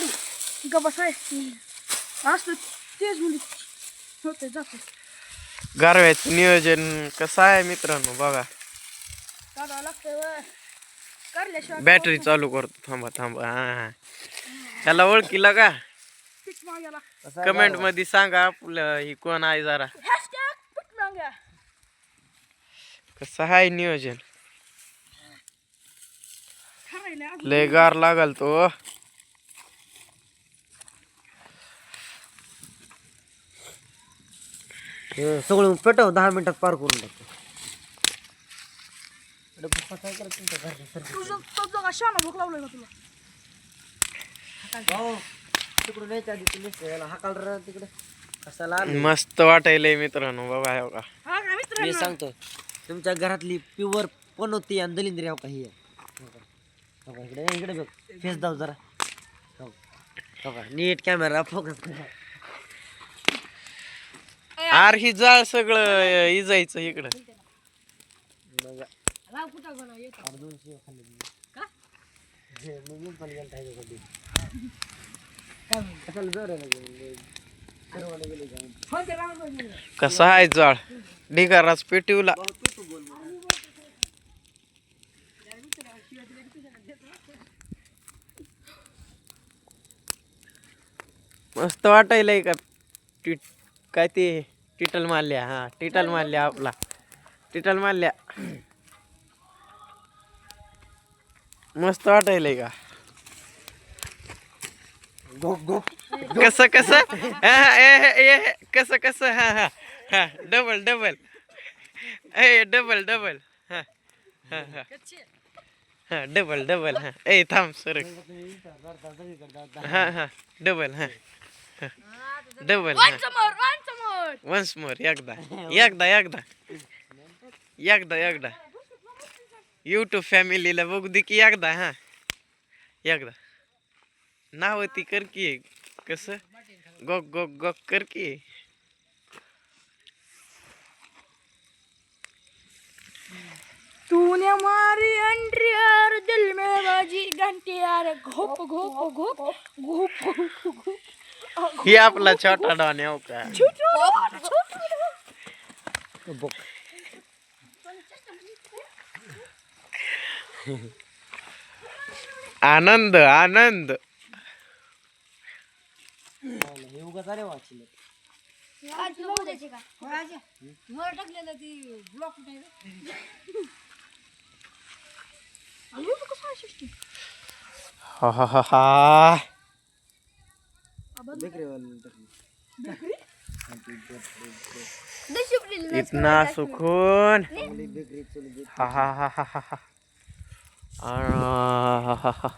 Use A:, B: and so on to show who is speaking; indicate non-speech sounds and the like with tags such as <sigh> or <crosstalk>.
A: काढू गबस आहे असलं तेच मुली होते जाते
B: गारव्याचं नियोजन कसं आहे मित्रांनो बघा
A: काढावं लागतं व्हय. काढल्याशिवाय
B: बॅटरी चालू करतो थांबा थांबा हा त्याला ओळखीला का
A: पीठ मागायला
B: कमेंटमध्ये सांगा आपलं ही कोण आहे जरा
A: हॅशटॅग पीठ मागा
B: कसं आहे नियोजन
A: ठरायला आज
B: लय गार लागल तो
C: हे सगळं पेटव दहा मिनिटात पार करून टाकतो काय करत तुमच्या घरच्या
A: तुझं तो जगा शाना भूक लावलाय का तुला.
C: भाऊ तिकडून यायच्या आधी तुम्ही याला हाकाल रे तिकडे. कशाला आलं?
B: मस्त वाटायलंय मित्रांनो बघा हे बघा.
A: हा का
C: मी सांगतो तुमच्या घरातली प्युअर पण होती आणि दलिंद्री हो काही हो? इकडे इकडे बघ. फेस दाव जरा. हो हो का? नीट कॅमेरा फोकस करा.
B: आर ही जाळ सगळं इजायचं इकडं. कसा आहे जाळ? ढिगाराच पेटीवला. मस्त वाटायला का काय ते? टिटल मारल्या हा टिटल मारल्या आपला. टिटल मारल्या मस्त वाटायलंय का?
C: गोप गोप
B: कसं कसं? हा, हा, ए, ए, ए, कसं कसं? हा हा हा double double A double double हा हा हा. हा डबल डबल हा. ए थांब सर हा हा डबल हा. डबल हा.
A: more. Once more,
B: Yagda. Yagda, Yagda. Yagda, Yagda. YouTube family la वो दिखी Yagda हाँ. Yagda. kar ki करके कसं गोक गोक kar ki.
A: तूने मारी अंडरी यार दिल में बाजी घंटी यार घोप घोप घोप घोप घोप ये
B: ही आपला छोटा डॉन आहे का
C: बघ <laughs>
B: आनंद आनंद.
C: हे उगाच आले वाचले
A: टाकलेलं ती ब्लॉक
B: हा हा हा हा
C: बेकरी
B: इतना सुकून। हा हा हा हा हा हा. आ, हा